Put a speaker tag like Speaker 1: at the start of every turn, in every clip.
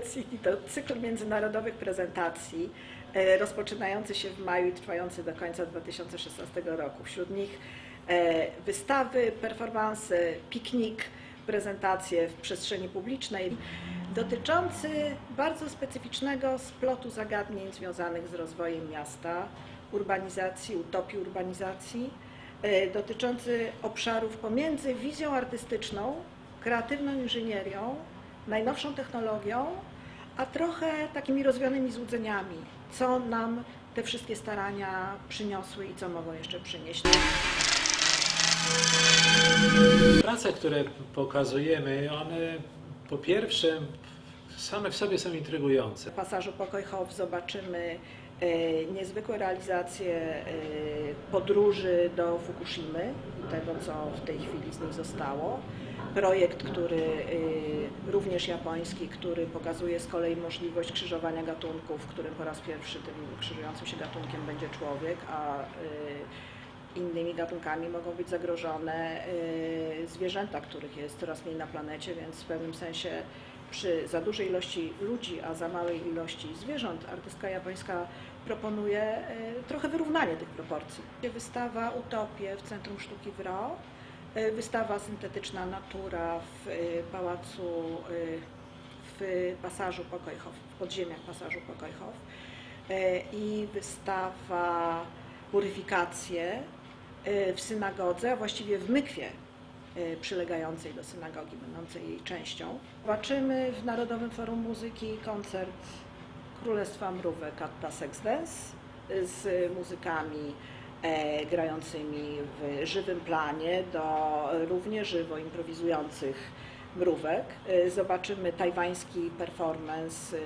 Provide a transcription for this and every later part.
Speaker 1: City to cykl międzynarodowych prezentacji e, rozpoczynający się w maju i trwający do końca 2016 roku. Wśród nich e, wystawy, performanse, piknik, prezentacje w przestrzeni publicznej dotyczący bardzo specyficznego splotu zagadnień związanych z rozwojem miasta, urbanizacji, utopii urbanizacji, e, dotyczący obszarów pomiędzy wizją artystyczną, kreatywną inżynierią, najnowszą technologią, a trochę takimi rozwianymi złudzeniami, co nam te wszystkie starania przyniosły i co mogą jeszcze przynieść.
Speaker 2: Prace, które pokazujemy, one po pierwsze same w sobie są intrygujące.
Speaker 1: W pasażu Pokojchow zobaczymy e, niezwykłe realizacje e, podróży do Fukushimy i tego, co w tej chwili z nich zostało. Projekt, który e, również japoński, który pokazuje z kolei możliwość krzyżowania gatunków, w którym po raz pierwszy tym krzyżującym się gatunkiem będzie człowiek, a e, innymi gatunkami mogą być zagrożone y, zwierzęta, których jest coraz mniej na planecie, więc w pewnym sensie przy za dużej ilości ludzi, a za małej ilości zwierząt, artystka japońska proponuje y, trochę wyrównanie tych proporcji. Wystawa Utopie w Centrum Sztuki w y, wystawa syntetyczna Natura w y, Pałacu y, w pasażu Pokojchow, w podziemiach pasażu Pokojchow i wystawa Puryfikacje w synagodze, a właściwie w mykwie przylegającej do synagogi, będącej jej częścią. Zobaczymy w Narodowym Forum Muzyki koncert Królestwa Mrówek Atta Sex Dance z muzykami e, grającymi w żywym planie do równie żywo improwizujących mrówek. Y, Zobaczymy tajwański performance, y,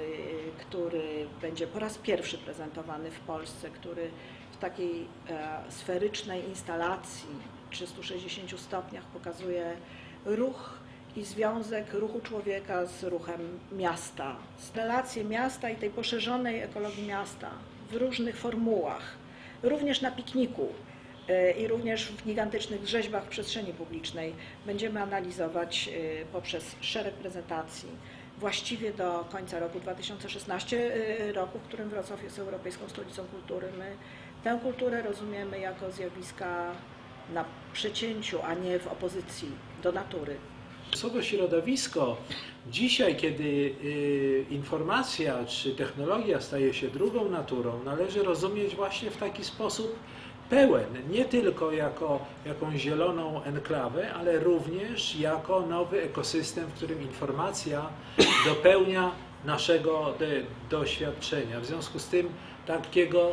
Speaker 1: który będzie po raz pierwszy prezentowany w Polsce, który w takiej e, sferycznej instalacji 360 stopniach pokazuje ruch i związek ruchu człowieka z ruchem miasta. Relacje miasta i tej poszerzonej ekologii miasta w różnych formułach, również na pikniku e, i również w gigantycznych rzeźbach przestrzeni publicznej będziemy analizować e, poprzez szereg prezentacji właściwie do końca roku 2016, e, roku, w którym Wrocław jest Europejską Stolicą Kultury. My tę kulturę rozumiemy jako zjawiska na przecięciu, a nie w opozycji do natury.
Speaker 2: Słowo środowisko dzisiaj, kiedy y, informacja czy technologia staje się drugą naturą, należy rozumieć właśnie w taki sposób pełen, nie tylko jako jakąś zieloną enklawę, ale również jako nowy ekosystem, w którym informacja dopełnia naszego doświadczenia. W związku z tym takiego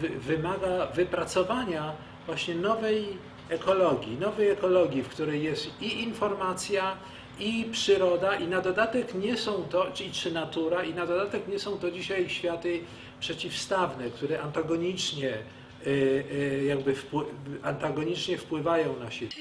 Speaker 2: wy, wymaga wypracowania właśnie nowej ekologii, nowej ekologii, w której jest i informacja, i przyroda, i na dodatek nie są to, czy, czy natura, i na dodatek nie są to dzisiaj światy przeciwstawne, które antagonicznie, y, y, jakby wpły, antagonicznie wpływają na siebie.